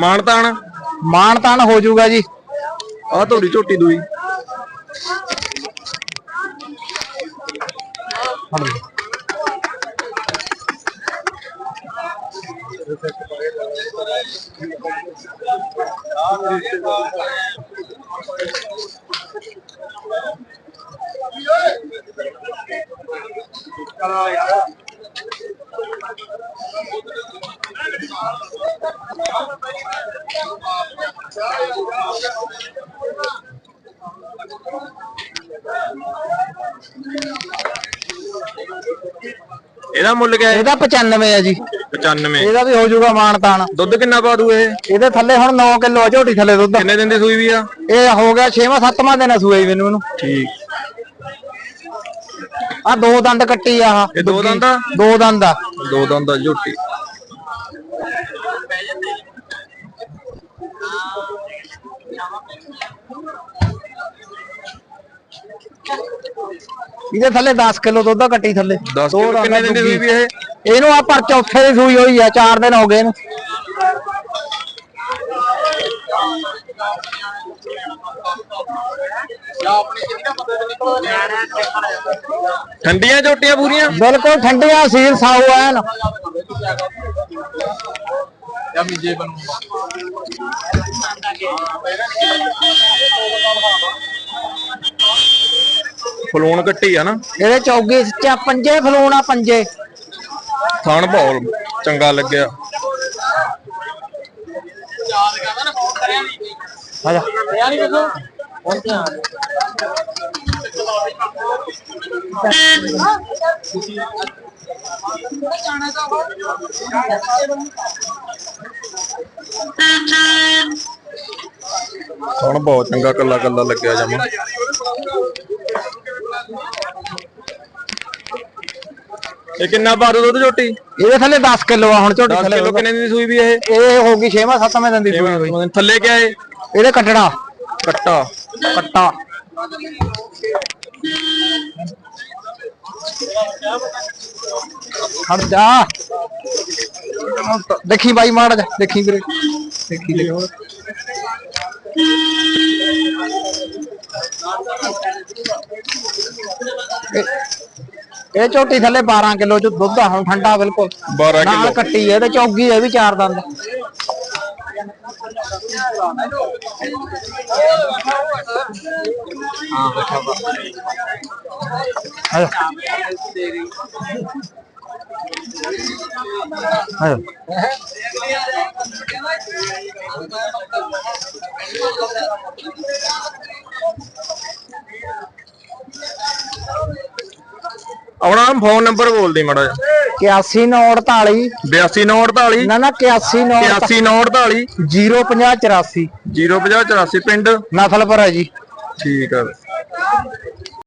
ਮਾਨਤਾਨ? ਮਾਣ ਤਾਣ ਹੋ ਜਾਊਗਾ ਜੀ। ਆ ਤੁਹਾਡੀ ਝੋਟੀ ਦੂਈ। ਇਹਦਾ ਮੁੱਲ ਕਿਆ ਹੈ? ਇਹਦਾ 95 ਹੈ ਜੀ। 95 ਇਹਦਾ ਵੀ ਹੋ ਜਾਊਗਾ ਤਾਣ। ਦੁੱਧ ਕਿੰਨਾ ਪਾ ਦੂ ਇਹ ਇਹਦੇ ਥੱਲੇ ਹੁਣ 9 ਕਿਲੋ ਆ ਝੋਟੀ ਥੱਲੇ ਦੁੱਧ। ਕਿੰਨੇ ਦਿਨ ਦੀ ਸੂਈ ਵੀ ਆ? ਇਹ ਹੋ ਗਿਆ 6ਵਾਂ 7ਵਾਂ ਦਿਨ ਆ ਸੂਏ ਮੈਨੂੰ। ਇਹਨੂੰ ਠੀਕ। ਆ ਦੋ ਦੰਦ ਕੱਟੀ ਆ ਆਹ। ਇਹ ਦੋ ਦੰਦ ਆ? ਦੋ ਦੰਦ ਆ। ਦੋ ਦੰਦ ਦਾ ਝੋਟੀ। ਇਹਦੇ ਥੱਲੇ 10 ਕਿਲੋ ਦੁੱਧ ਆ ਕੱਟੀ ਥੱਲੇ। 10 ਦੋ ਕਿਲੋ ਦੰਦ ਕਿੰਨੇ ਦਿਨ ਦੀ ਸੂਈ ਵੀ ਇਹ? ਇਹਨੂੰ ਆ ਪਰ ਚੌਥੇ ਦੀ ਸੂਈ ਹੋਈ ਆ 4 ਦਿਨ ਹੋ ਗਏ ਇਹਨੂੰ। ਠੰਡੀਆਂ ਝੋਟੀਆਂ ਪੂਰੀਆਂ? ਬਿਲਕੁਲ ਠੰਡੀਆਂ ਸੀਲ ਸਾਊ ਐਨ। ਫਲੂਣ ਕੱਟੀ ਆ ਨਾ। ਇਹਦੇ ਚੌਗੀ ਚ ਪੰਜੇ ਫਲੂਣ ਆ ਪੰਜੇ। ਥਣ ਭੌਲ ਚੰਗਾ ਲੱਗਿਆ। ਆ ਜਾ। ਥਣ ਬਹੁਤ ਚੰਗਾ ਕੱਲਾ ਕੱਲਾ ਲੱਗਿਆ ਜਮਾ। ਇਹ ਕਿੰਨਾ ਦੂ ਦੁੱਧ ਝੋਟੀ? ਇਹਦੇ ਥੱਲੇ 10 ਕਿਲੋ ਆ ਹੁਣ ਝੋਟੀ 10 ਥੱਲੇ ਕਿਲੋ ਕਿੰਨੇ ਦੀ ਸੂਈ ਵੀ ਇਹ? ਇਹ ਹੋ ਗਈ 6ਵਾਂ 7ਵਾਂ ਦਿਨ ਦੀ ਸੂਈ ਹੋਈ। ਥੱਲੇ ਕਿਆ ਏ ਇਹਦੇ ਕੱਟੜਾ। ਕੱਟਾ। ਕੱਟਾ। ਹਟ ਜਾ। ਦੇਖੀ ਬਾਈ ਮਾੜਾ ਜਾ ਦੇਖੀ ਵੀਰੇ। ਦੇਖੀ ਦੇਖੀ। ਇਹ- ਝੋਟੀ ਥੱਲੇ 12 ਕਿਲੋ ਚ ਦੁੱਧ ਆ ਹੁਣ ਠੰਡਾ ਬਿਲਕੁਲ। 12 ਨਾਲ ਕਿਲੋ। ਕੱਟੀ ਹੈ ਇਹਦੇ ਚੌਗੀ ਹੈ ਵੀ ਚਾਰ ਦੰਦ। ਹਾਂ ਆਜੋ ਆਪਣਾ ਫੋਨ ਨੰਬਰ ਬੋਲ ਦੇ ਮਾੜਾ ਜਿਹਾ। 8148 8298 ਨਾ ਨਾ 8148 8948 05084 05084 ਪਿੰਡ? ਨਸਲਪੁਰ ਹੈ ਜੀ। ਠੀਕ ਆ।